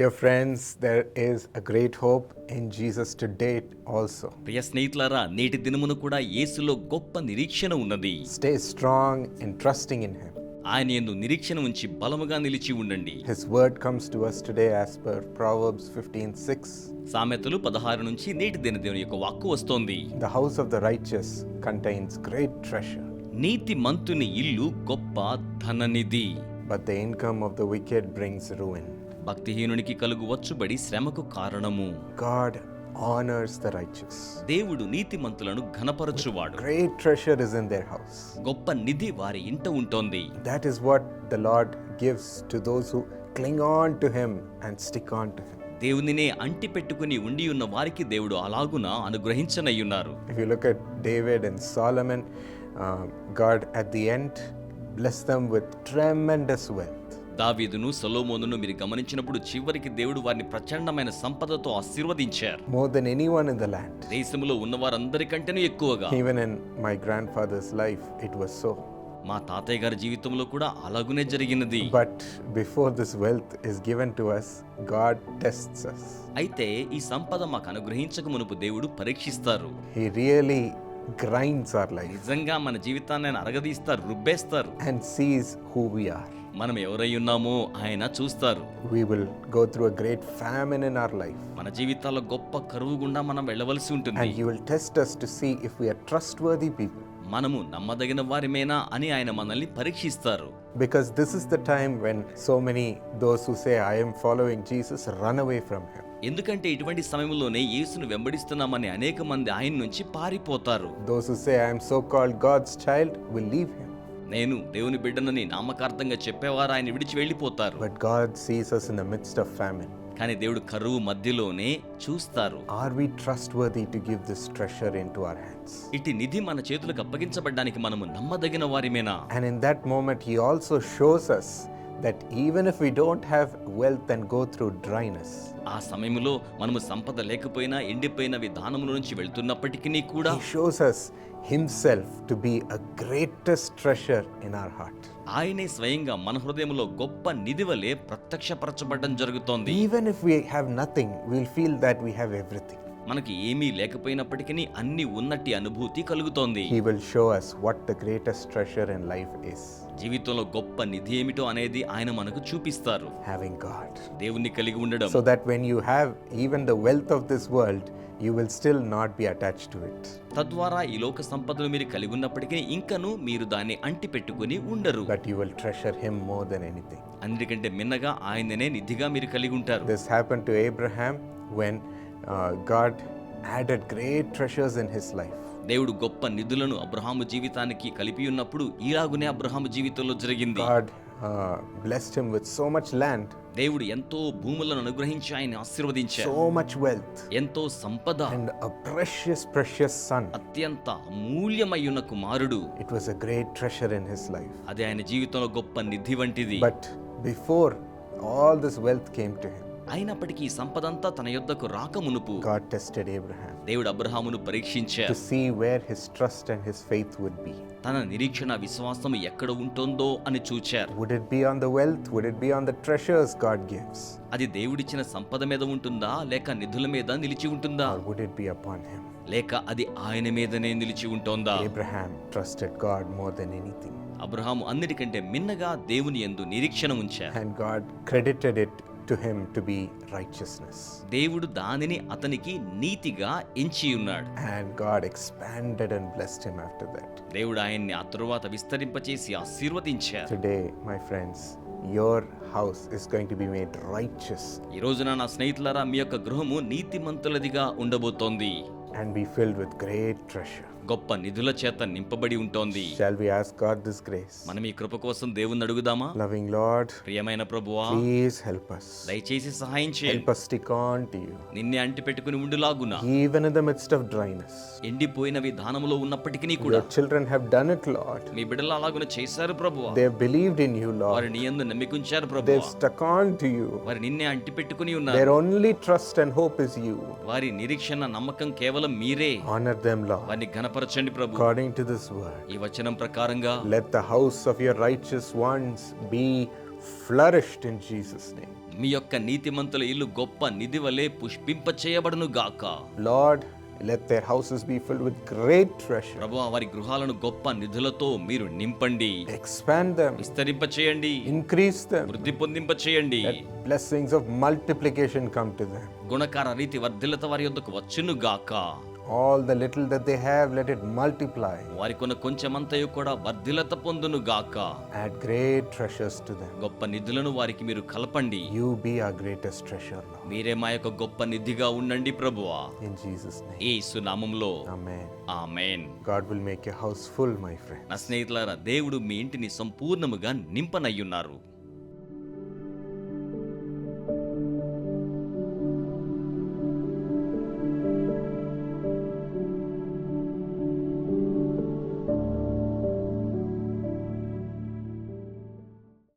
Dear friends there is a great hope in Jesus to date also ప్రియ స్నేహితులారా నేటి దినమును కూడా యేసులో గొప్ప నిరీక్షణ ఉన్నది. Stay strong and trusting in him ఆయన ఎందు నిరీక్షణ ఉంచి బలముగా నిలిచి ఉండండి. His word comes to us today as per proverbs 15:6 సామెతలు 16 నుంచి నేటి దినదేవుని యొక్క వాక్కు వస్తోంది. The house of the righteous contains great treasure నీతి మంతుని ఇల్లు గొప్ప ధననిధి. But the income of the wicked brings ruin భక్తిహీనునికి కలుగు వచ్చుబడి శ్రమకు కారణము. గాడ్ ఆనర్స్ ద రైచస్ దేవుడు నీతిమంతులను ఘనపరచువాడు. Great treasure is in their house గొప్ప నిధి వారి ఇంట ఉంటోంది. That is what the Lord gives to those cling on to him and stick on to him దేవునినే అంటి పెట్టుకుని ఉండి ఉన్న వారికి దేవుడు అలాగున అనుగ్రహించనయ్యున్నారు ఉన్నారు if you look at David and Solomon God at the end bless them with tremendous wealth దావీదును సొలోమోనును మీరు గమనించినప్పుడు చివరికి దేవుడు వారిని ప్రచండమైన సంపదతో ఆశీర్వదించారు more than anyone in the land. దేశంలో ఉన్న వారందరికంటేనూ ఎక్కువగా Even in my grandfather's life, it was so. మా తాతయ్య గారి జీవితంలో కూడా అలాగునే జరిగినది But before this wealth is given to us, God tests us. అయితే ఈ సంపద మాకు అనుగ్రహించక మునుపు దేవుడు పరీక్షిస్తారు He really grinds our life నిజంగా మన జీవితాన్ని ఆయన అరగదీస్తారు రుబ్బేస్తారు and sees who we are. మనం ఎవరై ఉన్నామో ఆయన చూస్తారు We will go through a great famine in our life, మన జీవితాల్లో గొప్ప కరువు గుండా మనం వెళ్ళవలసి ఉంటుంది and He will test us to see if we are trustworthy people. మనము నమ్మదగిన వారిమేనా అని ఆయన మనల్ని పరీక్షిస్తారు Because this is the time when so many those who say, I am following Jesus, run away from Him. ఎందుకంటే ఇటువంటి సమయంలోనే యేసును వెంబడిస్తున్నామని అనేక మంది ఆయన నుంచి పారిపోతారు. నేను దేవుని బిడ్డనని నామకార్థంగా చెప్పేవారు ఆయన విడిచి వెళ్ళిపోతారు. But God sees us in the midst of family కానీ దేవుడు కరువు మధ్యలోనే చూస్తారు. Are trustworthy to this treasure into hands ఇటు నిధి మన చేతులకు అప్పగించబడడానికి మనము నమ్మదగిన వారిమేనా? And in that moment he also shows us that even if we don't have wealth and go through dryness ఆ సమయంలో మనము సంపద లేకపోయినా ఎండిపోయిన విధానముల నుంచి వెళ్తున్నప్పటికీ కూడా shows us himself to be a greatest treasure in our heart ఆయనే స్వయంగా మన హృదయంలో గొప్ప నిధివలే ప్రత్యక్షపరచబడడం జరుగుతోంది. Even if we have nothing we'll feel that we have everything మనకి ఏమీ లేకపోయినప్పటికీ అన్ని ఉన్నట్టి అనుభూతి కలుగుతోంది. He will show us what the greatest treasure life is జీవితంలో గొప్ప నిధి ఏమిటో అనేది ఆయన మనకు చూపిస్తారు. హావింగ్ గాడ్ దేవుణ్ణి కలిగి ఉండడం. So that when you have even the wealth of this world you will still not be attached to it తద్వారా ఈ లోక సంపదను మీరు కలిగి ఉన్నప్పటికీ ఇంకను మీరు దాన్ని అంటి పెట్టుకుని ఉండరు. But you will treasure him more than anything అందుకంటే మిన్నగా ఆయననే నిధిగా మీరు కలిగి ఉంటారు. This happen to Abraham when uh, God added great treasures in his life. దేవుడు గొప్ప నిధులను అబ్రహాము జీవితానికి కలిపి ఉన్నప్పుడు ఇలాగునే అబ్రహాము జీవితంలో జరిగింది God uh, blessed him with so much land, దేవుడు ఎంతో భూములను అనుగ్రహించి ఆయన ఆశీర్వదించారు so much wealth, ఎంతో సంపద and a precious, precious son. అత్యంత అమూల్యమయ్యున్న కుమారుడు It was a great treasure in his life. అది ఆయన జీవితంలో గొప్ప నిధి వంటిది But before all this wealth came to him, అయినప్పటికీ ఈ సంపదంతా తన యొద్దకు రాకమునుపు గాడ్ టెస్టెడ్ అబ్రహాం దేవుడు అబ్రహామును పరీక్షించారు see where his trust and his faith would be తన నిరీక్షణ విశ్వాసం ఎక్కడ ఉంటుందో అని చూచారు. Would it be on the wealth would it be on the treasures God gives అది దేవుడిచ్చిన సంపద మీద ఉంటుందా? లేక నిధుల మీద నిలిచి ఉంటుందా? Would it be upon him లేక అది ఆయన మీదనే నిలిచి ఉంటుందా? Abraham trusted God more than anything Abraham అన్నిటికంటే మిన్నగా దేవుని ఎందు నిరీక్షణ ఉంచారు. And God credited it to him to be righteousness. దేవుడు దానిని అతనికి నీతిగా ఎంచి ఉన్నాడు And God expanded and blessed him after that. దేవుడు ఆయన్ని ఆ తరువాత విస్తరింపచేసి ఆశీర్వదించారు Today, my friends, your house is going to be made righteous ఈ రోజున నా స్నేహితులారా మీ యొక్క గృహము నీతిమంతులదిగా ఉండబోతోంది and be filled with great treasure. గొప్ప నిధుల చేత నింపబడి ఉంటోంది Shall we ask God this grace? మనం ఈ కృప కోసం దేవుణ్ణి అడుగుదామా Loving Lord, ప్రియమైన ప్రభువా please help us. దయచేసి సహాయం చేయండి Help us stick on to you, నిన్నే అంటి పెట్టుకుని ఉండులాగున even in the midst of dryness. ఎండిపోయిన విధానములో ఉన్నప్పటికీ కూడా Your children have done it, Lord. మీ బిడ్డలు అలాగున చేశారు ప్రభువా They have believed in you, Lord. వారి నీ యందు నమ్మికుంచారు They've ప్రభువా stuck on to you. వారి నిన్నే అంటి పెట్టుకుని ఉన్నారు Their only trust and hope is you. వారి నిరీక్షణ నమ్మకం మీరే ఆనర్ దెం లా వారిని ఘనపరచండి ప్రభు. ఈ వచనం ప్రకారంగా let the house of your righteous ones be flourished in మీ యొక్క నీతి నీతిమంతుల ఇల్లు గొప్ప నిధి వలె పుష్పింప చేయబడును గాక Lord let their houses be filled with great treasure ప్రభువా వారి గృహాలను గొప్ప నిధులతో మీరు నింపండి. ఎక్స్పాండ్ దెం విస్తరింప చేయండి. ఇంక్రీస్ దెం వృద్ధి పొందింప చేయండి. Blessings of multiplication come to them గుణకార రీతి వర్ధిల్లత వారి యొద్దకు వచ్చును గాక All the little that they have, let it multiply. వారికున్న కొంచెమంతయు కూడా వర్ధిల్లత పొందును గాక Add great treasures to them. గొప్ప నిధులను వారికి మీరు కలపండి You be our greatest treasure, Lord. మీరే మా యొక్క గొప్ప నిధిగా ఉండండి ప్రభువా In Jesus' name. ఈ సునామంలో Amen. Amen God will make your house full, my friend. నా స్నేహితులారా దేవుడు మీ ఇంటిని సంపూర్ణముగా నింపనయ్యున్నారు